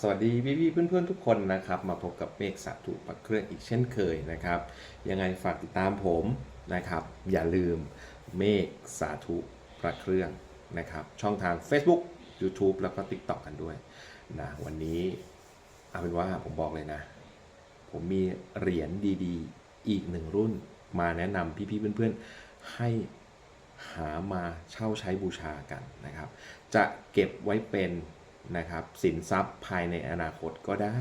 สวัสดีพี่ๆเพื่อนๆทุกคนนะครับ มาพบกับเมฆสาธุปักเครื่องอีกเช่นเคยนะครับ ยังไงฝากติดตามผมนะครับ อย่าลืมเมฆสาธุพระเครื่องนะครับ ช่องทาง Facebook YouTube แล้วก็ TikTok กันด้วยนะวันนี้เอาเป็นว่าผมบอกเลยนะ ผมมีเหรียญดีๆ อีกหนึ่งรุ่น มาแนะนำพี่ๆเพื่อนๆให้หามาเช่าใช้บูชากันนะครับ จะเก็บไว้เป็น นะครับสินทรัพย์ภายในอนาคตก็ได้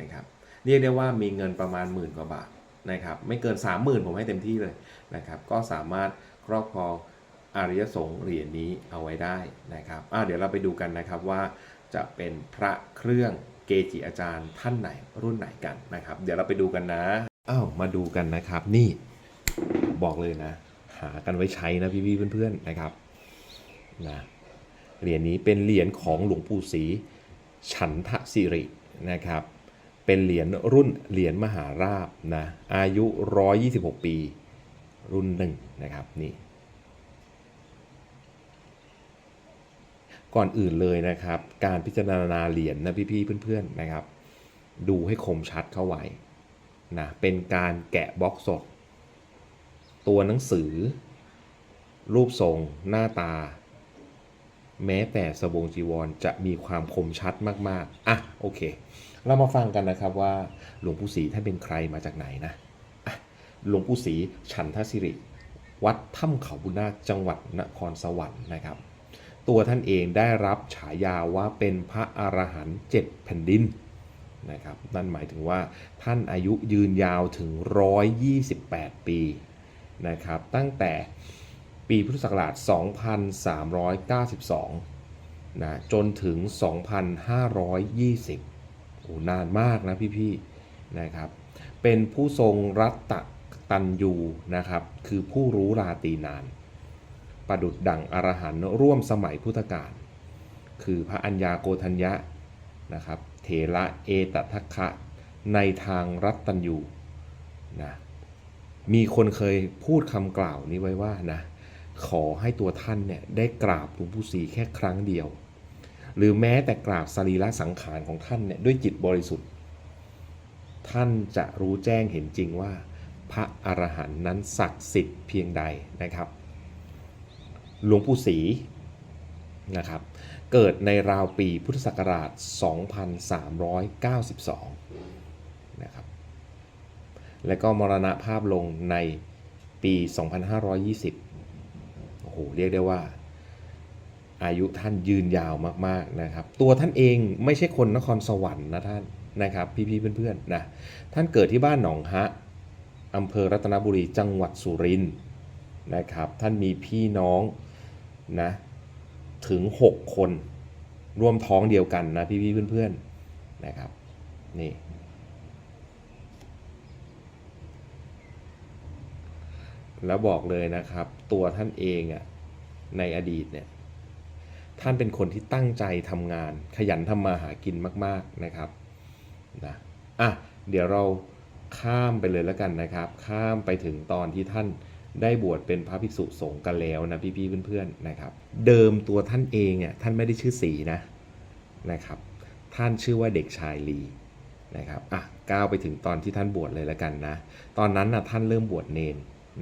นะครับเรียกได้ว่ามีเงินประมาณหมื่นกว่าบาทนะครับไม่เกิน 30,000 ผมให้เต็มที่เลยนะครับก็สามารถครอบครองอริยสงฆ์เหรียญนี้เอาไว้ได้นะครับเดี๋ยวเราไปดูกันนะครับว่าจะเป็นพระเครื่องเกจิอาจารย์ท่านไหนรุ่นไหนกันนะครับ เดี๋ยวเราไปดูกันนะอ้าวมาดูกันนะครับนี่บอกเลยนะ หากันไว้ใช้นะพี่ๆเพื่อนๆนะครับนะ เหรียญนี้เป็นเหรียญของหลวงปู่ศรีฉันทะสิรินะครับ เป็นเหรียญรุ่นเหรียญมหาราบนะอายุ 126 ปีรุ่นหนึ่งนะครับนี่ก่อนอื่นเลยนะครับ การพิจารณาเหรียญนะพี่ๆเพื่อนๆนะครับ ดูให้คมชัดเข้าไว้นะเป็นการแกะบล็อกสด ตัวหนังสือ รูปทรง หน้าตา แม้แต่สบงจีวรจะมีความคมชัดมากๆ อะ โอเค เรามาฟังกันนะครับว่าหลวงปู่ศรีท่านเป็นใครมาจากไหนนะหลวงปู่ศรีฉันทศิริ วัดถ้ำเขาบุญนาคจังหวัดนครสวรรค์นะครับ ตัวท่านเองได้รับฉายาว่าเป็นพระอรหันต์เจ็ดแผ่นดินนะครับนั่นหมายถึงว่าท่านอายุยืนยาวถึง 128 ปีนะครับตั้งแต่ ปีพุทธศักราช 2392 นะ จนถึง 2520 โอ้ นานมากนะพี่ๆ นะครับ เป็นผู้ทรงรัตตตัญยูนะครับ คือผู้รู้ราตีนาน ประดุดดั่งอรหันต์ร่วมสมัยพุทธกาล คือพระอัญญาโกธัญญะนะครับ เถระเอตทัคคะในทางรัตตัญยูนะ มีคนเคยพูดคำกล่าวนี้ไว้ว่านะ ขอให้ตัวท่านเนี่ยได้กราบหลวงปู่ศรีแค่ครั้งเดียว หรือแม้แต่กราบสรีระสังขารของท่านเนี่ยด้วยจิตบริสุทธิ์ ท่านจะรู้แจ้งเห็นจริงว่า พระอรหันต์นั้นศักดิ์สิทธิ์เพียงใดนะครับ หลวงปู่ศรีนะครับ เกิดในราวปีพุทธศักราช 2392 นะครับ และก็มรณภาพลงในปี 2520โอ้โห เรียกได้ว่า อายุท่านยืนยาวมากๆนะครับ ตัวท่านเองไม่ใช่คนนครสวรรค์นะท่านนะครับ พี่ๆเพื่อนๆนะท่านเกิดที่บ้านหนองฮะอำเภอรัตนบุรีจังหวัดสุรินทร์นะครับ ท่านมีพี่น้องนะถึง 6 คนร่วมท้องเดียวกันนะพี่ๆเพื่อนๆนะครับนี่แล้วบอกเลยนะครับ ตัวท่านเองอะ่ะ ในอดีตเนี่ยท่านเป็นคนที่ตั้งใจทำงาน ขยันทำมาหากินมาก ๆนะครับนะอะเดี๋ยวเราข้ามไปเลยแล้วกันนะครับ ข้ามไปถึงตอนที่ท่านได้บวชเป็นพระภิกษุสงฆ์กันแล้วนะพี่ๆเพื่อนๆนะครับ เดิมตัวท่านเองอะท่านไม่ได้ชื่อสีนะนะครับ ท่านชื่อว่าเด็กชายลีนะครับอะก้าวไปถึงตอนที่ท่านบวชเลยแล้วกันนะ ตอนนั้นนะท่านเริ่มบวชเนน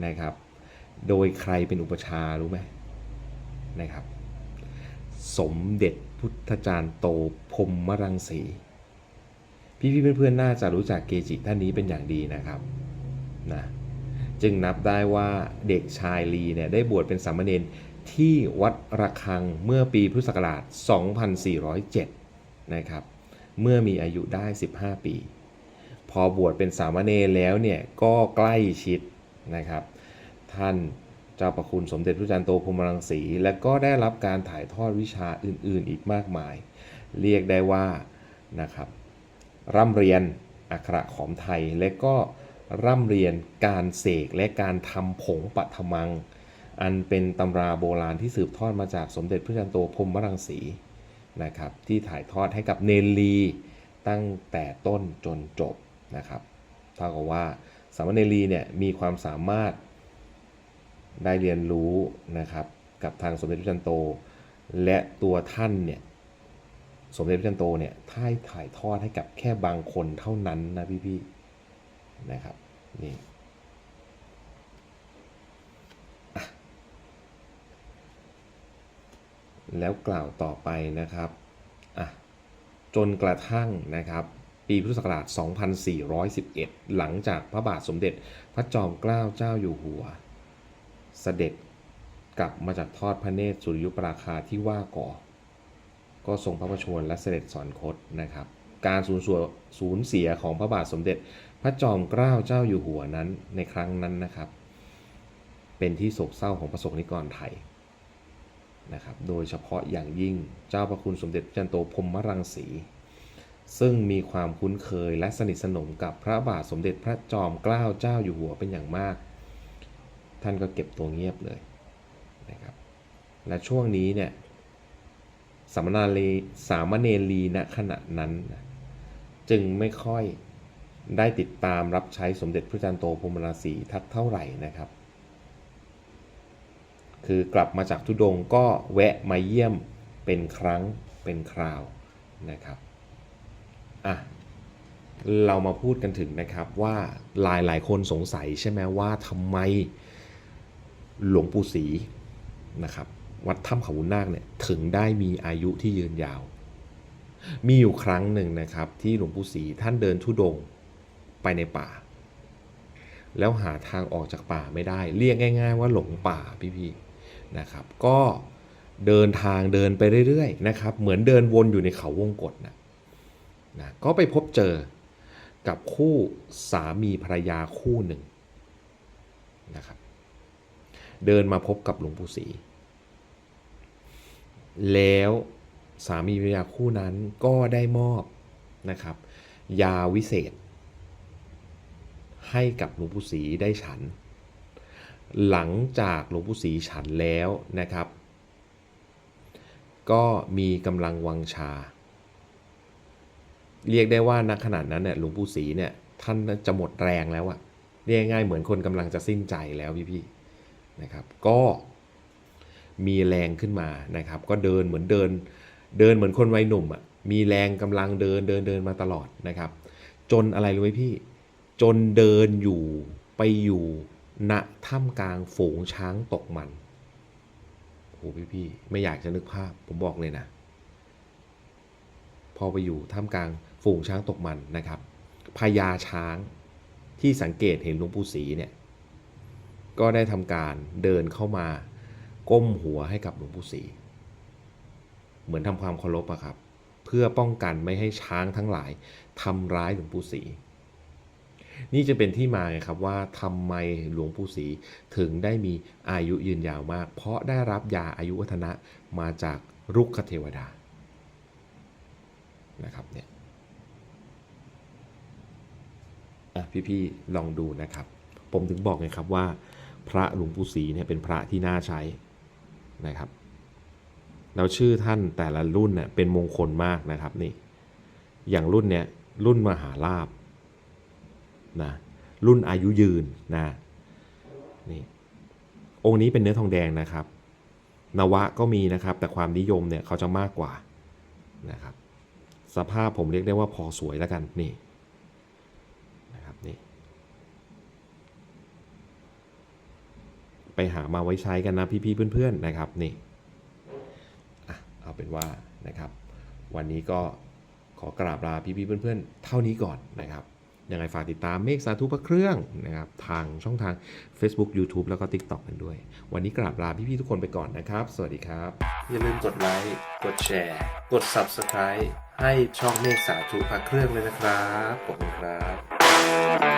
นะครับ โดยใครเป็นอุปชารู้ไหม นะครับ สมเด็จพุทธจารย์โตพรหมรังสี พี่ๆเพื่อนๆน่าจะรู้จักเกจิท่านนี้เป็นอย่างดีนะครับนะจึงนับได้ว่าเด็กชายลีเนี่ยได้บวชเป็นสามเณรที่วัดระฆังเมื่อปีพุทธศักราช 2407 นะครับ เมื่อมีอายุได้ 15 ปี พอบวชเป็นสามเณรแล้วเนี่ยก็ใกล้ชิดนะครับ ท่าน จ้าประคุณสมเด็จพระจันทร์โตพรมรังสี และก็ได้รับการถ่ายทอดวิชาอื่นๆ อีกมากมาย เรียกได้ว่านะครับร่ำเรียนอักขระขอมไทย และก็ร่ำเรียนการเสกและการทำผงปัทมัง อันเป็นตำราโบราณที่สืบทอดมาจากสมเด็จพระจันทร์โตพรมรังสีนะครับที่ถ่ายทอดให้กับเนลีตั้งแต่ต้นจนจบนะครับเท่ากับว่าสามเณรีเนี่ยมีความสามารถ ได้เรียนรู้นะครับกับทางสมเด็จพระจันทร์โต และตัวท่านเนี่ยสมเด็จพระจันทร์โตเนี่ยท่ายถ่ายทอดให้กับแค่บางคนเท่านั้นนะพี่ๆนะครับนี่แล้วกล่าวต่อไปนะครับอะจนกระทั่งนะครับปีพุทธศักราช 2411 หลังจากพระบาทสมเด็จพระจอมเกล้าเจ้าอยู่หัว เสด็จกลับมาจากทอดพระเนตรสุริยุปราคาที่ว่าก่อ ก็ทรงพระประชวรและเสด็จสอนคตนะครับ การสูญเสียสูญเสียของพระบาทสมเด็จ พระจอมเกล้าเจ้าอยู่หัวนั้นในครั้งนั้นนะครับ เป็นที่โศกเศร้าของประสบนิกรไทยนะครับ โดยเฉพาะอย่างยิ่งเจ้าพระคุณสมเด็จพระจันโตพรหมรังสี ซึ่งมีความคุ้นเคยและสนิทสนมกับพระบาทสมเด็จพระจอมเกล้าเจ้าอยู่หัวเป็นอย่างมาก ท่านก็เก็บตัวเงียบเลยนะครับและช่วงนี้เนี่ยสามนาลีสามเณรีณขณะนั้นนะจึงไม่ค่อยได้ติดตามรับใช้สมเด็จพระจันโตพรหมราศีทักเท่าไหร่นะครับ คือกลับมาจากทุดงก็แวะมาเยี่ยมเป็นครั้งเป็นคราวนะครับอะเรามาพูดกันถึงนะครับว่าหลายหลายๆคนสงสัยใช่ไหมว่าทำไม หลวงปู่ศรีนะครับ วัดถ้ำเขาวุนาคเนี่ยถึงได้มีอายุที่ยืนยาว มีอยู่ครั้งหนึ่งนะครับ ที่หลวงปู่ศรีท่านเดินทุดงไปในป่า แล้วหาทางออกจากป่าไม่ได้ เรียกง่าย ๆ ว่าหลงป่าพี่ๆนะครับ ก็เดินทางเดินไปเรื่อยๆนะครับ เหมือนเดินวนอยู่ในเขาวงกฏนะนะก็ไปพบเจอกับคู่สามีภรรยาคู่หนึ่งนะครับ เดินมาพบกับหลวงปู่ศรีแล้วสามีภรรยาคู่นั้นก็ได้มอบนะครับ ยาวิเศษ ให้กับหลวงปู่ศรีได้ฉัน หลังจากหลวงปู่ศรีฉันแล้วนะครับ ก็มีกำลังวังชา เรียกได้ว่าณขนาดนั้นเนี่ยหลวงปู่ศรีเนี่ยท่านจะหมดแรงแล้วอะเรียกง่ายเหมือนคนกำลังจะสิ้นใจแล้วพี่ นะครับก็มีแรงขึ้นมานะครับ ก็เดินเหมือนเดิน เดินเหมือนคนวัยหนุ่มอะมีแรงกำลังเดินเดินเดินมาตลอดนะครับ จนอะไรรู้ไหมพี่ จนเดินอยู่ไปอยู่ณถ้ำกลางฝูงช้างตกมันโอ้พี่พี่ไม่อยากจะนึกภาพผมบอกเลยนะ พอไปอยู่ท่ามกลางฝูงช้างตกมันนะครับพญาช้างที่สังเกตเห็นหลวงปู่ศรีเนี่ย ก็ได้ทำการเดินเข้ามา ก้มหัวให้กับหลวงปู่ศรีเหมือนทำความเคารพอะครับ เพื่อป้องกันไม่ให้ช้างทั้งหลายทำร้ายหลวงปู่ศรีนี่จะเป็นที่มาไงครับว่าทำไมหลวงปู่ศรีถึงได้มีอายุยืนยาวมาก เพราะได้รับยาอายุวัฒนะมาจากรุกขเทวดานะครับเนี่ยพี่ๆลองดูนะครับ ผมถึงบอกไงครับว่า พระหลวงปู่ศรีเนี่ยเป็นพระที่น่าใช้นะครับแล้วชื่อท่านแต่ละรุ่นเนี่ยเป็นมงคลมากนะครับนี่อย่างรุ่นเนี่ยรุ่นมหาลาบนะรุ่นอายุยืนนะนี่องค์นี้เป็นเนื้อทองแดงนะครับ นวะก็มีนะครับ แต่ความนิยมเนี่ยเขาจะมากกว่านะครับ สภาพผมเรียกได้ว่าพอสวยแล้วกันนี่นะครับนี่ ไปหามาไว้ใช้กันนะพี่ๆเพื่อนๆนะครับนี่เอาเป็นว่านะครับ วันนี้ก็ขอกราบลาพี่ๆเพื่อนๆ เท่านี้ก่อนนะครับยังไงฝากติดตามเมฆสาธุพระเครื่องนะครับทางช่องทาง Facebook YouTube แล้วก็ TikTok กันด้วย วันนี้กราบลาพี่ๆทุกคนไปก่อนนะครับ สวัสดีครับ อย่าลืมกดไลค์กดแชร์ กด Subscribe ให้ช่องเมฆสาธุพระเครื่องเลยนะครับขอบคุณครับ